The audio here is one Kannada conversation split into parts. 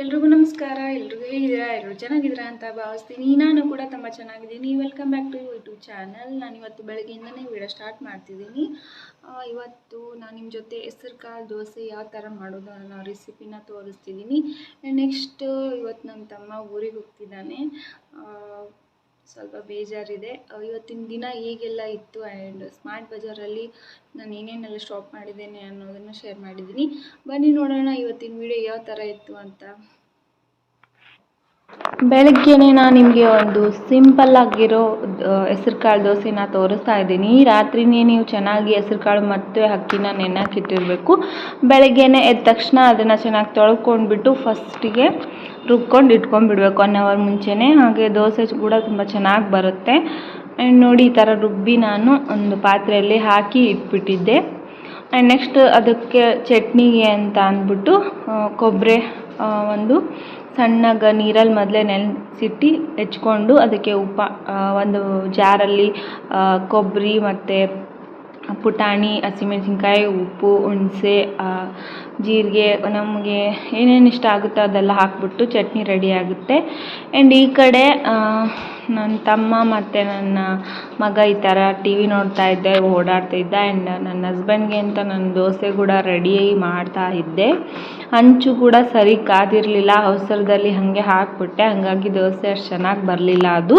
ಎಲ್ರಿಗೂ ನಮಸ್ಕಾರ, ಎಲ್ರಿಗೂ ಹೇಗಿದ್ದೀರಾ? ಎಲ್ಲರೂ ಚೆನ್ನಾಗಿದ್ದೀರಾ ಅಂತ ಭಾವಿಸ್ತೀನಿ. ನಾನು ಕೂಡ ತುಂಬ ಚೆನ್ನಾಗಿದ್ದೀನಿ. Welcome back to YouTube channel ನಾನು ಇವತ್ತು ಬೆಳಗ್ಗೆಯಿಂದನೇ ವಿಡಿಯೋ ಸ್ಟಾರ್ಟ್ ಮಾಡ್ತಿದ್ದೀನಿ. ಇವತ್ತು ನಾನು ನಿಮ್ಮ ಜೊತೆ ಹೆಸರು ಕಾಳು, ದೋಸೆ ಯಾವ ಥರ ಮಾಡೋದು ಅನ್ನೋ ರೆಸಿಪಿನ ತೋರಿಸ್ತಿದ್ದೀನಿ. ನೆಕ್ಸ್ಟ್ ಇವತ್ತು ನನ್ನ ತಮ್ಮ ಊರಿಗೆ ಹೋಗ್ತಿದ್ದಾನೆ. ಸ್ವಲ್ಪ ಬೇಜಾರಿದೆ. ಇವತ್ತಿನ ದಿನ ಹೇಗೆಲ್ಲ ಇತ್ತು ಆ್ಯಂಡ್ ಸ್ಮಾರ್ಟ್ ಬಜಾರಲ್ಲಿ ನಾನು ಏನೇನೆಲ್ಲ ಶಾಪ್ ಮಾಡಿದ್ದೇನೆ ಅನ್ನೋದನ್ನು ಶೇರ್ ಮಾಡಿದ್ದೀನಿ. ಬನ್ನಿ ನೋಡೋಣ ಇವತ್ತಿನ ವಿಡಿಯೋ ಯಾವ ಥರ ಇತ್ತು ಅಂತ. ಬೆಳಗ್ಗೆನೆ ನಾನು ನಿಮಗೆ ಒಂದು ಸಿಂಪಲ್ ಆಗಿರೋ ಹೆಸ್ರು ಕಾಳು ದೋಸೆನ ತೋರಿಸ್ತಾ ಇದ್ದೀನಿ. ರಾತ್ರಿನೇ ನೀವು ಚೆನ್ನಾಗಿ ಹೆಸ್ರು ಕಾಳು ಮತ್ತು ಅಕ್ಕಿನ ನೆನೆಹಾಕಿಟ್ಟಿರಬೇಕು ಬೆಳಗ್ಗೆನೇ ಎದ್ದ ತಕ್ಷಣ ಅದನ್ನು ಚೆನ್ನಾಗಿ ತೊಳ್ಕೊಂಡ್ಬಿಟ್ಟು ಫಸ್ಟಿಗೆ ರುಬ್ಕೊಂಡು ಇಟ್ಕೊಂಡ್ಬಿಡ್ಬೇಕು ಒನ್ ಅವರ್ ಮುಂಚೆನೇ. ಹಾಗೆ ದೋಸೆ ಕೂಡ ತುಂಬ ಚೆನ್ನಾಗಿ ಬರುತ್ತೆ. ಆ್ಯಂಡ್ ನೋಡಿ ಈ ಥರ ರುಬ್ಬಿ ನಾನು ಒಂದು ಪಾತ್ರೆಯಲ್ಲಿ ಹಾಕಿ ಇಟ್ಬಿಟ್ಟಿದ್ದೆ. ಆ್ಯಂಡ್ ನೆಕ್ಸ್ಟ್ ಅದಕ್ಕೆ ಚಟ್ನಿಗೆ ಅಂತ ಅಂದ್ಬಿಟ್ಟು ಕೊಬ್ಬರಿ ಒಂದು ಸಣ್ಣಗೆ ನೀರಲ್ಲಿ ಮೊದಲೇ ನೆನೆಸಿಟ್ಟು ಹೆಚ್ಕೊಂಡು ಅದಕ್ಕೆ ಉಪ್ಪ ಒಂದು ಜಾರಲ್ಲಿ ಕೊಬ್ಬರಿ ಮತ್ತು ಪುಟಾಣಿ, ಹಸಿಮೆಣ್ಸಿನ್ಕಾಯಿ, ಉಪ್ಪು, ಹುಣ್ಸೆ ಜೀರಿಗೆ, ನಮಗೆ ಏನೇನು ಇಷ್ಟ ಆಗುತ್ತೋ ಅದೆಲ್ಲ ಹಾಕಿಬಿಟ್ಟು ಚಟ್ನಿ ರೆಡಿ ಆಗುತ್ತೆ. ಆ್ಯಂಡ್ ಈ ಕಡೆ ನನ್ನ ತಮ್ಮ ಮತ್ತು ನನ್ನ ಮಗ ಈ ಥರ ಟಿ ವಿ ನೋಡ್ತಾ ಇದ್ದೆ, ಓಡಾಡ್ತಾ ಇದ್ದ. ಆ್ಯಂಡ್ ನನ್ನ ಹಸ್ಬೆಂಡ್ಗೆ ಅಂತ ನಾನು ದೋಸೆ ಕೂಡ ರೆಡಿ ಮಾಡ್ತಾ ಇದ್ದೆ. ಹಂಚು ಕೂಡ ಸರಿ ಕಾದಿರಲಿಲ್ಲ, ಅವಸರದಲ್ಲಿ ಹಾಗೆ ಹಾಕಿಬಿಟ್ಟೆ. ಹಾಗಾಗಿ ದೋಸೆ ಅಷ್ಟು ಚೆನ್ನಾಗಿ ಬರಲಿಲ್ಲ ಅದು.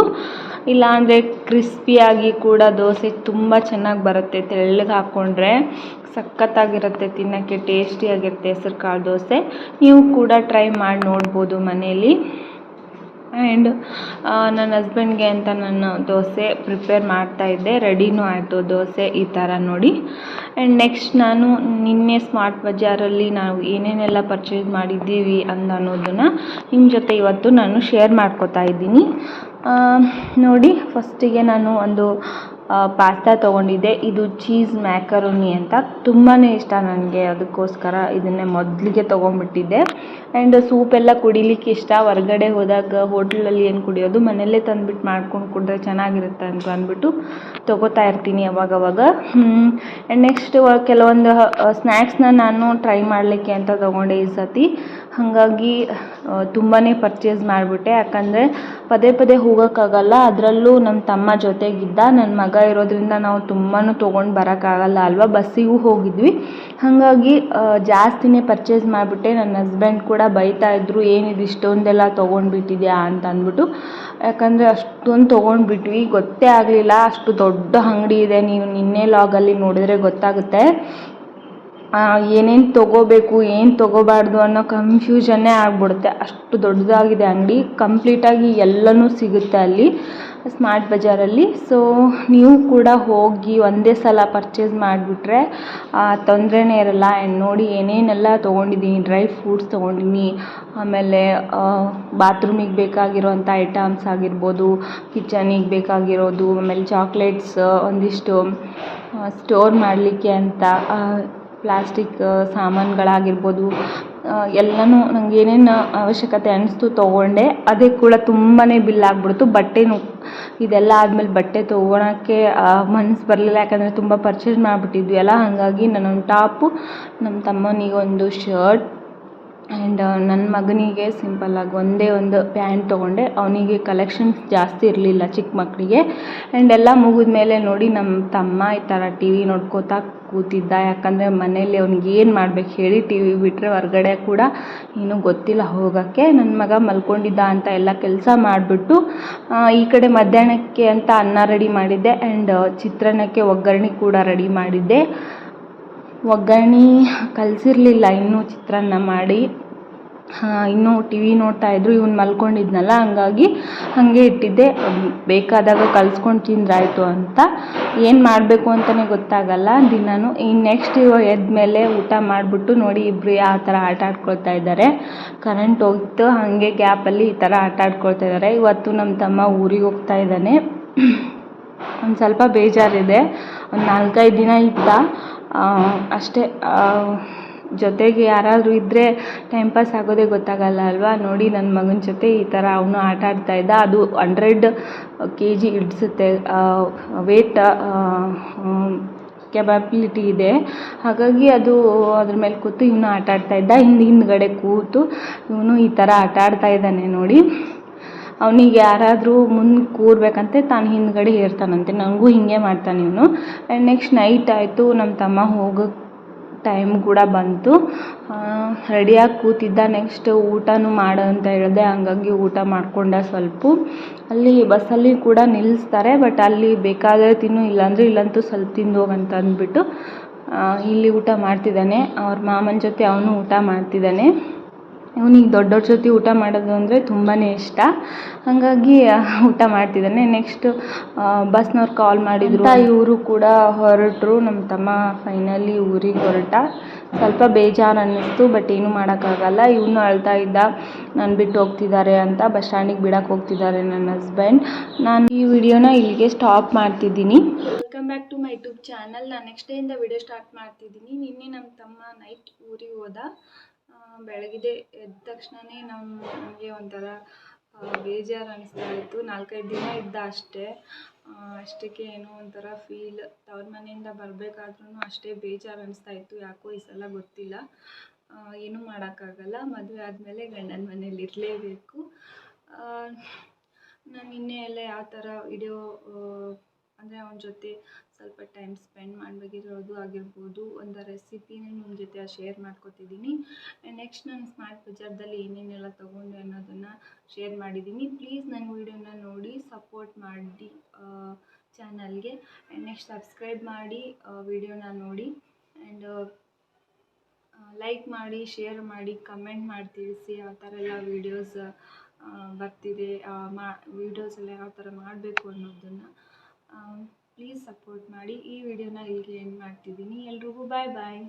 ಇಲ್ಲಾಂದರೆ ಕ್ರಿಸ್ಪಿಯಾಗಿ ಕೂಡ ದೋಸೆ ತುಂಬ ಚೆನ್ನಾಗಿ ಬರುತ್ತೆ ತೆಳ್ಳಗೆ ಹಾಕ್ಕೊಂಡ್ರೆ ಸಖತ್ತಾಗಿರುತ್ತೆ, ತಿನ್ನೋಕ್ಕೆ ಟೇಸ್ಟಿಯಾಗಿರುತ್ತೆ ಹೆಸರು ಕಾಳು ದೋಸೆ. ನೀವು ಕೂಡ ಟ್ರೈ ಮಾಡಿ ನೋಡ್ಬೋದು ಮನೇಲಿ ಆ್ಯಂಡ್ ನನ್ನ ಹಸ್ಬೆಂಡ್ಗೆ ಅಂತ ನಾನು ದೋಸೆ ಪ್ರಿಪೇರ್ ಮಾಡ್ತಾಯಿದ್ದೆ ರೆಡಿನೂ ಆಯಿತು ದೋಸೆ ಈ ಥರ ನೋಡಿ. ಆ್ಯಂಡ್ ನೆಕ್ಸ್ಟ್ ನಾನು ನಿನ್ನೆ ಸ್ಮಾರ್ಟ್ ಬಜಾರಲ್ಲಿ ನಾವು ಏನೇನೆಲ್ಲ ಪರ್ಚೇಸ್ ಮಾಡಿದ್ದೀವಿ ಅಂತ ಅನ್ನೋದನ್ನು ನಿಮ್ಮ ಜೊತೆ ಇವತ್ತು ನಾನು ಶೇರ್ ಮಾಡ್ಕೋತಾ ಇದ್ದೀನಿ. ನೋಡಿ ಫಸ್ಟಿಗೆ ನಾನು ಒಂದು ಪಾಸ್ತಾ ತೊಗೊಂಡಿದ್ದೆ. ಇದು ಚೀಸ್ ಮ್ಯಾಕರೋನಿ ಅಂತ. ತುಂಬಾ ಇಷ್ಟ ನನಗೆ. ಅದಕ್ಕೋಸ್ಕರ ಇದನ್ನೇ ಮೊದಲಿಗೆ ತೊಗೊಂಡ್ಬಿಟ್ಟಿದ್ದೆ. ಆ್ಯಂಡ್ ಸೂಪೆಲ್ಲ ಕುಡಿಲಿಕ್ಕೆ ಇಷ್ಟ. ಹೊರ್ಗಡೆ ಹೋದಾಗ ಹೋಟ್ಲಲ್ಲಿ ಏನು ಕುಡಿಯೋದು? ಮನೆಯಲ್ಲೇ ತಂದುಬಿಟ್ಟು ಮಾಡ್ಕೊಂಡು ಕುಡಿದ್ರೆ ಚೆನ್ನಾಗಿರುತ್ತೆ ಅಂತ ಅಂದ್ಬಿಟ್ಟು ತೊಗೋತಾ ಇರ್ತೀನಿ ಅವಾಗವಾಗ. ಆ್ಯಂಡ್ ನೆಕ್ಸ್ಟ್ ಕೆಲವೊಂದು ಸ್ನ್ಯಾಕ್ಸ್ನ ನಾನು ಟ್ರೈ ಮಾಡಲಿಕ್ಕೆ ಅಂತ ತೊಗೊಂಡೆ ಈ ಸತಿ. ಹಾಗಾಗಿ ತುಂಬಾ ಪರ್ಚೇಸ್ ಮಾಡಿಬಿಟ್ಟೆ. ಯಾಕಂದರೆ ಪದೇ ಪದೇ ಹೋಗೋಕ್ಕಾಗಲ್ಲ. ಅದರಲ್ಲೂ ನಮ್ಮ ತಮ್ಮ ಜೊತೆಗಿದ್ದ. ನನ್ನ ಮಗ ಇರೋದ್ರಿಂದ ನಾವು ತುಂಬಾ ತೊಗೊಂಡು ಬರೋಕ್ಕಾಗಲ್ಲ ಅಲ್ವಾ? ಬಸ್ಸಿಗೂ ಹೋಗಿದ್ವಿ. ಹಾಗಾಗಿ ಜಾಸ್ತಿನೇ ಪರ್ಚೇಸ್ ಮಾಡಿಬಿಟ್ಟೆ. ನನ್ನ ಹಸ್ಬೆಂಡ್ ಕೂಡ ಬೈತಾ ಇದ್ದರು ಏನಿದು ಇಷ್ಟೊಂದೆಲ್ಲ ತೊಗೊಂಡ್ಬಿಟ್ಟಿದ್ಯಾ? ಅಂತ ಅಂದ್ಬಿಟ್ಟು. ಯಾಕಂದರೆ ಅಷ್ಟೊಂದು ತೊಗೊಂಡ್ಬಿಟ್ವಿ. ಗೊತ್ತೇ ಆಗಲಿಲ್ಲ. ಅಷ್ಟು ದೊಡ್ಡ ಅಂಗಡಿ ಇದೆ. ನೀವು ನಿನ್ನೆ ಲಾಗಲ್ಲಿ ನೋಡಿದ್ರೆ ಗೊತ್ತಾಗುತ್ತೆ. ಏನೇನು ತೊಗೋಬೇಕು, ಏನು ತೊಗೋಬಾರ್ದು ಅನ್ನೋ ಕನ್ಫ್ಯೂಷನ್ನೇ ಆಗಿಬಿಡುತ್ತೆ. ಅಷ್ಟು ದೊಡ್ಡದಾಗಿದೆ ಅಂಗಡಿ. ಕಂಪ್ಲೀಟಾಗಿ ಎಲ್ಲನೂ ಸಿಗುತ್ತೆ ಅಲ್ಲಿ ಸ್ಮಾರ್ಟ್ ಬಜಾರಲ್ಲಿ ಸೊ ನೀವು ಕೂಡ ಹೋಗಿ ಒಂದೇ ಸಲ ಪರ್ಚೇಸ್ ಮಾಡಿಬಿಟ್ರೆ ತೊಂದರೆನೇ ಇರಲ್ಲ. ಆ್ಯಂಡ್ ನೋಡಿ ಏನೇನೆಲ್ಲ ತೊಗೊಂಡಿದ್ದೀನಿ ಡ್ರೈ ಫ್ರೂಟ್ಸ್ ತೊಗೊಂಡಿನಿ ಆಮೇಲೆ ಬಾತ್ರೂಮಿಗೆ ಬೇಕಾಗಿರೋಂಥ ಐಟಮ್ಸ್ ಆಗಿರ್ಬೋದು ಕಿಚನಿಗೆ ಬೇಕಾಗಿರೋದು, ಆಮೇಲೆ ಚಾಕ್ಲೇಟ್ಸ್ ಒಂದಿಷ್ಟು ಸ್ಟೋರ್ ಮಾಡಲಿಕ್ಕೆ ಅಂತ ಪ್ಲಾಸ್ಟಿಕ್ ಸಾಮಾನುಗಳಾಗಿರ್ಬೋದು ಎಲ್ಲನೂ ನಂಗೆ ಏನೇನು ಅವಶ್ಯಕತೆ ಅನ್ನಿಸ್ತು ತೊಗೊಂಡೆ. ಅದೇ ಕೂಡ ತುಂಬಾ ಬಿಲ್ ಆಗಿಬಿಡ್ತು. ಬಟ್ಟೆನೂ ಇದೆಲ್ಲ ಆದಮೇಲೆ ಬಟ್ಟೆ ತೊಗೊಳಕ್ಕೆ ಮನ್ಸು ಬರಲಿಲ್ಲ. ಯಾಕಂದರೆ ತುಂಬ ಪರ್ಚೇಸ್ ಮಾಡಿಬಿಟ್ಟಿದ್ವಿ. ಅಲ್ಲ, ಹಾಗಾಗಿ ನಾನೊಂದು ಟಾಪು ನಮ್ಮ ತಮ್ಮನಿಗೊಂದು ಶರ್ಟ್ ಆ್ಯಂಡ್ ನನ್ನ ಮಗನಿಗೆ ಸಿಂಪಲ್ಲಾಗಿ ಒಂದೇ ಒಂದು ಪ್ಯಾಂಟ್ ತೊಗೊಂಡೆ. ಅವನಿಗೆ ಕಲೆಕ್ಷನ್ಸ್ ಜಾಸ್ತಿ ಇರಲಿಲ್ಲ ಚಿಕ್ಕ ಮಕ್ಕಳಿಗೆ ಆ್ಯಂಡ್ ಎಲ್ಲ ಮುಗಿದ ಮೇಲೆ ನೋಡಿ ನಮ್ಮ ತಮ್ಮ ಈ ಥರ ಟಿ ವಿ ನೋಡ್ಕೋತಾ ಕೂತಿದ್ದ. ಯಾಕಂದರೆ ಮನೇಲಿ ಅವ್ನಿಗೆ ಏನು ಮಾಡ್ಬೇಕು ಹೇಳಿ ಟಿ ವಿ ಬಿಟ್ಟರೆ ಹೊರ್ಗಡೆ ಕೂಡ ಏನು ಗೊತ್ತಿಲ್ಲ ಹೋಗೋಕ್ಕೆ. ನನ್ನ ಮಗ ಮಲ್ಕೊಂಡಿದ್ದ ಅಂತ ಎಲ್ಲ ಕೆಲಸ ಮಾಡಿಬಿಟ್ಟು ಈ ಕಡೆ ಮಧ್ಯಾಹ್ನಕ್ಕೆ ಅಂತ ಅನ್ನ ರೆಡಿ ಮಾಡಿದ್ದೆ. ಆ್ಯಂಡ್ ಚಿತ್ರಾನ್ನಕ್ಕೆ ಒಗ್ಗರಣೆ ಕೂಡ ರೆಡಿ ಮಾಡಿದ್ದೆ. ಒಗ್ಗರಣೆ ಕಲಸಿರ್ಲಿಲ್ಲ. ಇನ್ನೂ ಚಿತ್ರಾನ್ನ ಮಾಡಿ ಇನ್ನೂ ಟಿ ವಿ ನೋಡ್ತಾ ಇದ್ರು. ಇವ್ನು ಮಲ್ಕೊಂಡಿದ್ನಲ್ಲ ಹಂಗಾಗಿ ಹಾಗೆ ಇಟ್ಟಿದ್ದೆ. ಬೇಕಾದಾಗ ಕಲ್ಸ್ಕೊಂಡು ತಿಂದ್ರಾಯಿತು ಅಂತ. ಏನು ಮಾಡಬೇಕು ಅಂತಲೇ ಗೊತ್ತಾಗಲ್ಲ. ದಿನಾನು ಇನ್ನು ನೆಕ್ಸ್ಟ್ ಎದ್ದ ಮೇಲೆ ಊಟ ಮಾಡಿಬಿಟ್ಟು ನೋಡಿ ಇಬ್ಬರು ಯಾವ ಥರ ಆಟ ಆಡ್ಕೊಳ್ತಾ ಇದ್ದಾರೆ. ಕರೆಂಟ್ ಹೋಗ್ತು ಹಾಗೆ ಗ್ಯಾಪಲ್ಲಿ ಈ ಥರ ಆಟ ಆಡ್ಕೊಳ್ತಾ ಇದ್ದಾರೆ. ಇವತ್ತು ನಮ್ಮ ತಮ್ಮ ಊರಿಗೆ ಹೋಗ್ತಾ ಇದ್ದಾನೆ. ಒಂದು ಸ್ವಲ್ಪ ಬೇಜಾರಿದೆ. ಒಂದು ನಾಲ್ಕೈದು ದಿನ ಇದ್ದ. ಆ, ಅಷ್ಟೇ ಜೊತೆಗೆ ಯಾರಾದರೂ ಇದ್ದರೆ ಟೈಮ್ ಪಾಸ್ ಆಗೋದೇ ಗೊತ್ತಾಗಲ್ಲ ಅಲ್ವಾ? ನೋಡಿ ನನ್ನ ಮಗನ ಜೊತೆ ಈ ಥರ ಅವನು ಆಟ ಆಡ್ತಾ ಇದ್ದ. ಅದು ಹಂಡ್ರೆಡ್ ಕೆ ಜಿ ಹಿಡ್ಸುತ್ತೆ ವೇಟ್ ಕೆಪಾಬಿಲಿಟಿ ಇದೆ. ಹಾಗಾಗಿ ಅದು ಅದ್ರ ಮೇಲೆ ಕೂತು ಇವನು ಆಟ ಆಡ್ತಾ ಇದ್ದ. ಹಿಂದೆ ಹಿಂದ್ಗಡೆ ಕೂತು ಇವನು ಈ ಥರ ಆಟ ಆಡ್ತಾ ಇದ್ದಾನೆ ನೋಡಿ. ಅವನಿಗೆ ಯಾರಾದರೂ ಮುಂದೆ ಕೂರಬೇಕಂತೆ ತಾನು ಹಿಂದ್ಗಡೆ ಏರ್ತಾನಂತೆ ನನಗೂ ಹೀಗೆ ಮಾಡ್ತಾನೆ ಇವನು. ಆ್ಯಂಡ್ ನೆಕ್ಸ್ಟ್ ನೈಟ್ ಆಯಿತು ನಮ್ಮ ತಮ್ಮ ಹೋಗೋಕ್ಕೆ ಟೈಮ್ ಕೂಡ ಬಂತು. ರೆಡಿಯಾಗಿ ಕೂತಿದ್ದ. ನೆಕ್ಸ್ಟ್ ಊಟನೂ ಮಾಡು ಅಂತ ಹೇಳಿದೆ. ಹಂಗಾಗಿ ಊಟ ಮಾಡಿಕೊಂಡ ಸ್ವಲ್ಪ. ಅಲ್ಲಿ ಬಸ್ಸಲ್ಲಿ ಕೂಡ ನಿಲ್ಲಿಸ್ತಾರೆ ಬಟ್ ಅಲ್ಲಿ ಬೇಕಾದರೆ ತಿನ್ನು, ಇಲ್ಲಾಂದರೆ ಇಲ್ಲಂತೂ ಸ್ವಲ್ಪ ತಿಂದು ಹೋಗು ಅಂತ ಅಂದ್ಬಿಟ್ಟು ಇಲ್ಲಿ ಊಟ ಮಾಡ್ತಿದ್ದಾನೆ. ಅವ್ರ ಮಾಮನ ಜೊತೆ ಅವನು ಊಟ ಮಾಡ್ತಿದ್ದಾನೆ. ಇವನಿಗೆ ದೊಡ್ಡವ್ರ ಜೊತೆ ಊಟ ಮಾಡೋದು ಅಂದರೆ ತುಂಬಾ ಇಷ್ಟ. ಹಾಗಾಗಿ ಊಟ ಮಾಡ್ತಿದ್ದಾನೆ. ನೆಕ್ಸ್ಟ್ ಬಸ್ನವ್ರು ಕಾಲ್ ಮಾಡಿದ್ರು. ಇವರು ಕೂಡ ಹೊರಟರು. ನಮ್ಮ ತಮ್ಮ ಫೈನಲಿ ಊರಿಗೆ ಹೊರಟ. ಸ್ವಲ್ಪ ಬೇಜಾರು ಅನ್ನಿಸ್ತು ಬಟ್ ಏನೂ ಮಾಡೋಕ್ಕಾಗಲ್ಲ. ಇವನು ಅಳ್ತಾ ಇದ್ದ ನಾನು ಬಿಟ್ಟು ಹೋಗ್ತಿದ್ದಾರೆ ಅಂತ ಬಸ್ ಸ್ಟ್ಯಾಂಡಿಗೆ ಬಿಡಕ್ಕೆ ಹೋಗ್ತಿದ್ದಾರೆ ನನ್ನ ಹಸ್ಬೆಂಡ್ ನಾನು ಈ ವಿಡಿಯೋನ ಇಲ್ಲಿಗೆ ಸ್ಟಾಪ್ ಮಾಡ್ತಿದ್ದೀನಿ. Welcome back to my YouTube channel ನಾನು ನೆಕ್ಸ್ಟ್ ಡೇಯಿಂದ ವಿಡಿಯೋ ಸ್ಟಾರ್ಟ್ ಮಾಡ್ತಿದ್ದೀನಿ. ನಿನ್ನೆ ನಮ್ಮ ತಮ್ಮ ನೈಟ್ ಊರಿಗೆ ಹೋದ. ಬೆಳಗ್ಗೆ ಎದ್ದ ತಕ್ಷಣವೇ ನಮ್ಮ ನಮಗೆ ಒಂಥರ ಬೇಜಾರು ಅನಿಸ್ತಾ ಇತ್ತು. ನಾಲ್ಕೈದು ದಿನ ಇದ್ದ ಅಷ್ಟೇ. ಅಷ್ಟಕ್ಕೆ ಏನೋ ಒಂಥರ ಫೀಲ್ ತವ್ರ ಮನೆಯಿಂದ ಬರಬೇಕಾದ್ರೂ ಅಷ್ಟೇ ಬೇಜಾರು ಅನಿಸ್ತಾ ಇತ್ತು. ಯಾಕೋ ಈ ಸಲ ಗೊತ್ತಿಲ್ಲ. ಏನೂ ಮಾಡೋಕ್ಕಾಗಲ್ಲ. ಮದುವೆ ಆದಮೇಲೆ ಗಂಡನ ಮನೇಲಿ ಇರಲೇಬೇಕು. ನಾನು ನಿನ್ನೆ ಎಲ್ಲ ಯಾವ ಥರ ವಿಡಿಯೋ ಅಂದರೆ ಅವನ ಜೊತೆ ಸ್ವಲ್ಪ ಟೈಮ್ ಸ್ಪೆಂಡ್ ಮಾಡಬೇಕಿರೋದು ಆಗಿರ್ಬೋದು, ಒಂದು ರೆಸಿಪಿನ ನಿಮ್ಮ ಜೊತೆ ಶೇರ್ ಮಾಡ್ಕೊತಿದ್ದೀನಿ ನೆಕ್ಸ್ಟ್ ನಾನು ಸ್ಮಾರ್ಟ್ ಬಜಾರ್ದಲ್ಲಿ ಏನೇನೆಲ್ಲ ತೊಗೊಂಡೆ ಅನ್ನೋದನ್ನು ಶೇರ್ ಮಾಡಿದ್ದೀನಿ ಪ್ಲೀಸ್ ನನ್ನ ವೀಡಿಯೋನ ನೋಡಿ ಸಪೋರ್ಟ್ ಮಾಡಿ ಚಾನಲ್ಗೆ ನೆಕ್ಸ್ಟ್ ಸಬ್ಸ್ಕ್ರೈಬ್ ಮಾಡಿ ವೀಡಿಯೋನ ನೋಡಿ. ಆ್ಯಂಡ್ ಲೈಕ್ ಮಾಡಿ ಶೇರ್ ಮಾಡಿ ಕಮೆಂಟ್ ಮಾಡಿ, ತಿಳಿಸಿ ಆ ಥರ ಎಲ್ಲ ವೀಡಿಯೋಸ್ ಬರ್ತಿದೆ ಮಾ ವೀಡಿಯೋಸ್ ಎಲ್ಲ ಯಾವ ಥರ ಮಾಡಬೇಕು ಅನ್ನೋದನ್ನು. ಪ್ಲೀಸ್ ಸಪೋರ್ಟ್ ಮಾಡಿ ಈ ವಿಡಿಯೋನ ಇಲ್ಲಿಗೆ ಎಂಡ್ ಮಾಡ್ತಿದ್ದೀನಿ. ಎಲ್ರಿಗೂ ಬಾಯ್ ಬಾಯ್